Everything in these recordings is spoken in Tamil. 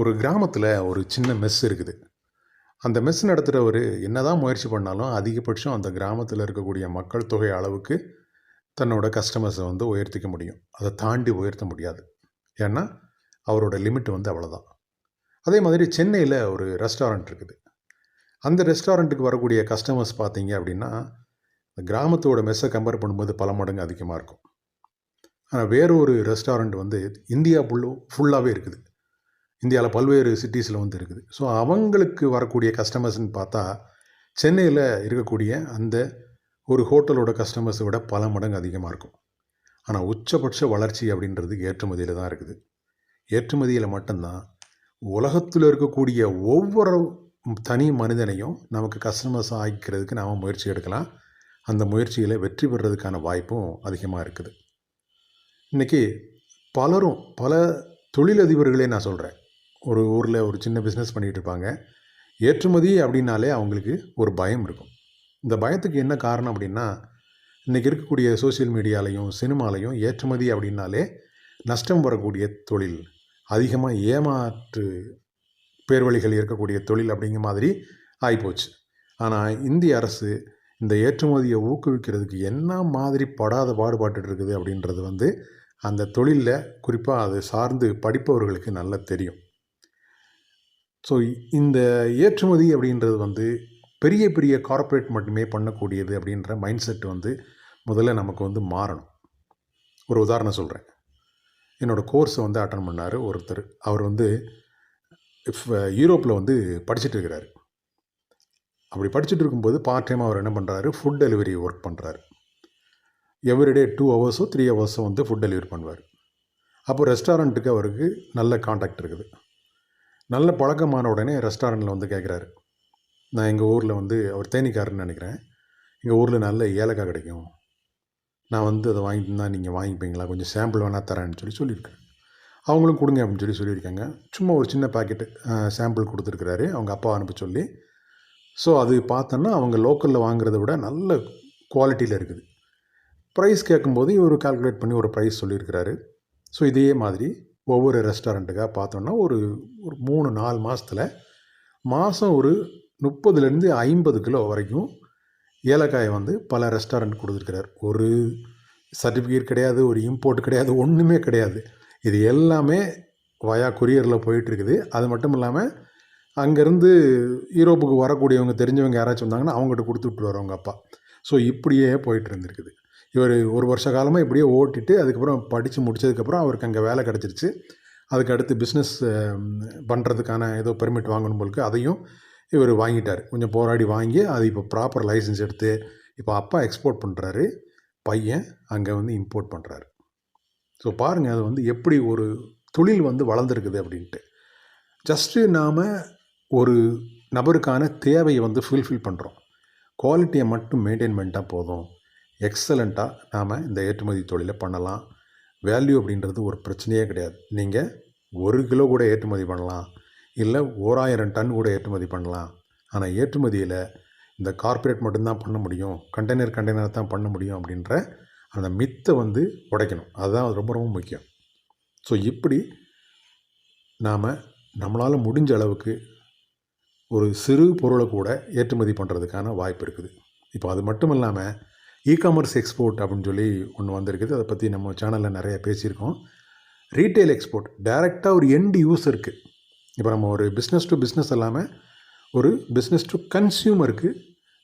ஒரு கிராமத்தில் ஒரு சின்ன மெஸ் இருக்குது. அந்த மெஸ் நடத்துகிறவர் என்னதான் முயற்சி பண்ணாலும் அதிகபட்சம் அந்த கிராமத்தில் இருக்கக்கூடிய மக்கள் தொகை அளவுக்கு தன்னோட கஸ்டமர்ஸை வந்து உயர்த்திக்க முடியும். அதை தாண்டி உயர்த்த முடியாது. ஏன்னா அவரோட லிமிட் வந்து அவ்வளோதான் அதே மாதிரி சென்னையில் ஒரு ரெஸ்டாரண்ட் இருக்குது. அந்த ரெஸ்டாரண்ட்டுக்கு வரக்கூடிய கஸ்டமர்ஸ் பார்த்தீங்க அப்படின்னா கிராமத்தோட மெஸ்ஸை கம்பேர் பண்ணும்போது பல மடங்கு அதிகமாக இருக்கும். ஆனால் வேற ஒரு ரெஸ்டாரண்ட் வந்து இந்தியா ஃபுல்லு ஃபுல்லாகவே இருக்குது. இந்தியாவில் பல்வேறு சிட்டிஸில் வந்து இருக்குது. ஸோ அவங்களுக்கு வரக்கூடிய கஸ்டமர்ஸ்னு பார்த்தா சென்னையில் இருக்கக்கூடிய அந்த ஒரு ஹோட்டலோட கஸ்டமர்ஸை விட பல மடங்கு அதிகமாக இருக்கும். ஆனால் உச்சபட்ச வளர்ச்சி அப்படின்றது ஏற்றுமதியில் தான் இருக்குது. ஏற்றுமதியில் மட்டும்தான் உலகத்தில் இருக்கக்கூடிய ஒவ்வொரு தனி மனிதனையும் நமக்கு கஸ்டமர்ஸ் ஆகிக்கிறதுக்கு நாம் முயற்சி எடுக்கலாம். அந்த முயற்சியில் வெற்றி பெறுறதுக்கான வாய்ப்பும் அதிகமாக இருக்குது. இன்றைக்கி பலரும் பல தொழிலதிபர்களே நான் சொல்கிறேன் ஒரு ஊரில் ஒரு சின்ன பிஸ்னஸ் பண்ணிகிட்டு இருப்பாங்க ஏற்றுமதி அப்படின்னாலே அவங்களுக்கு ஒரு பயம் இருக்கும். இந்த பயத்துக்கு என்ன காரணம் அப்படின்னா இன்றைக்கி இருக்கக்கூடிய சோஷியல் மீடியாலையும் சினிமாலையும் ஏற்றுமதி அப்படின்னாலே நஷ்டம் வரக்கூடிய தொழில் அதிகமாக ஏமாற்று பேர்வழிகள் இருக்கக்கூடிய தொழில் அப்படிங்கிற மாதிரி ஆகிப்போச்சு ஆனால் இந்திய அரசு இந்த ஏற்றுமதியை ஊக்குவிக்கிறதுக்கு என்ன மாதிரி படாத பாடுபாட்டு இருக்குது அப்படின்றது வந்து அந்த தொழிலில் குறிப்பாக அது சார்ந்து படிப்பவர்களுக்கு நல்லா தெரியும். ஸோ இந்த ஏற்றுமதி அப்படின்றது வந்து பெரிய பெரிய கார்ப்பரேட் மட்டுமே பண்ணக்கூடியது அப்படின்ற மைண்ட் செட் வந்து முதல்ல நமக்கு வந்து மாறணும். ஒரு உதாரணம் சொல்கிறேன் என்னோடய கோர்ஸை வந்து அட்டன் பண்ணார் ஒருத்தர். அவர் வந்து யூரோப்பில் வந்து படிச்சுட்டு இருக்கிறார். அப்படி படிச்சுட்டு இருக்கும்போது பார்ட் டைம் அவர் என்ன பண்ணுறாரு ஃபுட் டெலிவரி ஒர்க் பண்ணுறாரு எவ்ரிடே டூ ஹவர்ஸோ த்ரீ ஹவர்ஸோ வந்து ஃபுட் டெலிவரி பண்ணுவார். அப்போ ரெஸ்டாரண்ட்டுக்கு அவருக்கு நல்ல காண்டாக்ட் இருக்குது. நல்ல பழக்கமான உடனே ரெஸ்டாரண்ட்டில் வந்து கேட்குறாரு நான் எங்கள் ஊரில் வந்து அவர் தேனிக்காரன்னு நினைக்கிறேன். எங்கள் ஊரில் நல்ல ஏலக்காய் கிடைக்கும். நான் வந்து அதை வாங்கிட்டு இருந்தால் நீங்கள் வாங்கிப்பீங்களா? கொஞ்சம் சாம்பிள் வேணால் தரேன்னு சொல்லி சொல்லியிருக்கேன் அவங்களும் கொடுங்க அப்படின்னு சொல்லி சொல்லியிருக்காங்க. சும்மா ஒரு சின்ன பாக்கெட்டு சாம்பிள் கொடுத்துருக்குறாரு. அவங்க அப்பா அனுப்ப சொல்லி. ஸோ அது பார்த்தோன்னா அவங்க லோக்கலில் வாங்குறத விட நல்ல குவாலிட்டியில் இருக்குது. ப்ரைஸ் கேட்கும்போது இவர் கால்குலேட் பண்ணி ஒரு ப்ரைஸ் சொல்லியிருக்கிறாரு. ஸோ இதே மாதிரி ஒவ்வொரு ரெஸ்டாரண்ட்டுக்காக பார்த்தோன்னா ஒரு ஒரு மூணு நாலு மாதத்தில் மாதம் ஒரு முப்பதுலேருந்து ஐம்பது கிலோ வரைக்கும் ஏலக்காயை வந்து பல ரெஸ்டாரண்ட் கொடுத்துருக்கிறார். ஒரு சர்டிஃபிகேட் கிடையாது ஒரு இம்போர்ட் கிடையாது ஒன்றுமே கிடையாது. இது எல்லாமே வயா கொரியரில் போயிட்டுருக்குது. அது மட்டும் இல்லாமல் அங்கேருந்து யூரோப்புக்கு வரக்கூடியவங்க தெரிஞ்சவங்க யாராச்சும் வந்தாங்கன்னா அவங்ககிட்ட கொடுத்து விட்ருவார் அவங்க அப்பா. ஸோ இப்படியே போயிட்டு இருந்திருக்குது இவர் ஒரு வருஷ காலமாக இப்படியே ஓட்டிட்டு அதுக்கப்புறம் படித்து முடித்ததுக்கப்புறம் அவருக்கு அங்கே வேலை கிடச்சிருச்சு. அதுக்கு அடுத்து பிஸ்னஸ் பண்ணுறதுக்கான ஏதோ பெர்மிட் வாங்கணும் போலுக்கு அதையும் இவர் வாங்கிட்டார். கொஞ்சம் போராடி வாங்கி அது இப்போ ப்ராப்பர் லைசன்ஸ் எடுத்து இப்போ அப்பா எக்ஸ்போர்ட் பண்ணுறாரு பையன் அங்கே வந்து இம்போர்ட் பண்ணுறாரு ஸோ பாருங்கள் அது வந்து எப்படி ஒரு தொழில் வந்து வளர்ந்துருக்குது அப்படின்ட்டு. ஜஸ்ட்டு நாம் ஒரு நபருக்கான தேவையை வந்து ஃபுல்ஃபில் பண்ணுறோம் குவாலிட்டியை மட்டும் மெயின்டைன் பண்ணிட்டால் போதும். எக்ஸலண்ட்டாக நாம் இந்த ஏற்றுமதி தொழிலை பண்ணலாம். வேல்யூ அப்படின்றது ஒரு பிரச்சனையே கிடையாது. நீங்கள் ஒரு கிலோ கூட ஏற்றுமதி பண்ணலாம். இல்லை ஓராயிரம் டன் கூட ஏற்றுமதி பண்ணலாம். ஆனால் ஏற்றுமதியில் இந்த கார்ப்பரேட் மட்டும்தான் பண்ண முடியும். கண்டெய்னர் கண்டெய்னர் தான் பண்ண முடியும் அப்படின்ற அந்த மித்தை வந்து உடைக்கணும். அதுதான் ரொம்ப ரொம்ப முக்கியம். ஸோ இப்படி நாம் நம்மளால் முடிஞ்ச அளவுக்கு ஒரு சிறு பொருளை கூட ஏற்றுமதி பண்ணுறதுக்கான வாய்ப்பு இருக்குது. இப்போ அது மட்டும் இல்லாமல் இ காமர்ஸ் எக்ஸ்போர்ட் அப்படின்னு சொல்லி ஒன்று வந்திருக்குது. அதை பற்றி நம்ம சேனலில் நிறைய பேசியிருக்கோம். ரீட்டைல் எக்ஸ்போர்ட் டைரெக்டாக ஒரு எண்டு யூஸருக்கு இப்போ நம்ம ஒரு பிஸ்னஸ் டு பிஸ்னஸ் இல்லாமல் ஒரு பிஸ்னஸ் டு கன்சியூமருக்கு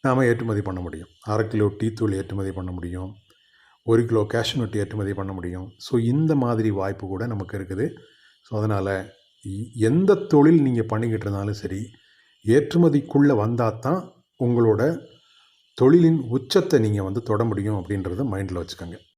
நாம் ஏற்றுமதி பண்ண முடியும். அரை கிலோ டீ தூள் ஏற்றுமதி பண்ண முடியும். ஒரு கிலோ கேஷ்யூ ஏற்றுமதி பண்ண முடியும். ஸோ இந்த மாதிரி வாய்ப்பு கூட நமக்கு இருக்குது. ஸோ அதனால் எந்த தொழில் நீங்கள் பண்ணிக்கிட்டு இருந்தாலும் சரி ஏற்றுமதிக்குள்ளே வந்தால் தான் உங்களோட தொழிலின் உச்சத்தை நீங்கள் வந்து தொட முடியும் அப்படின்றத மைண்டில் வச்சுக்கோங்க.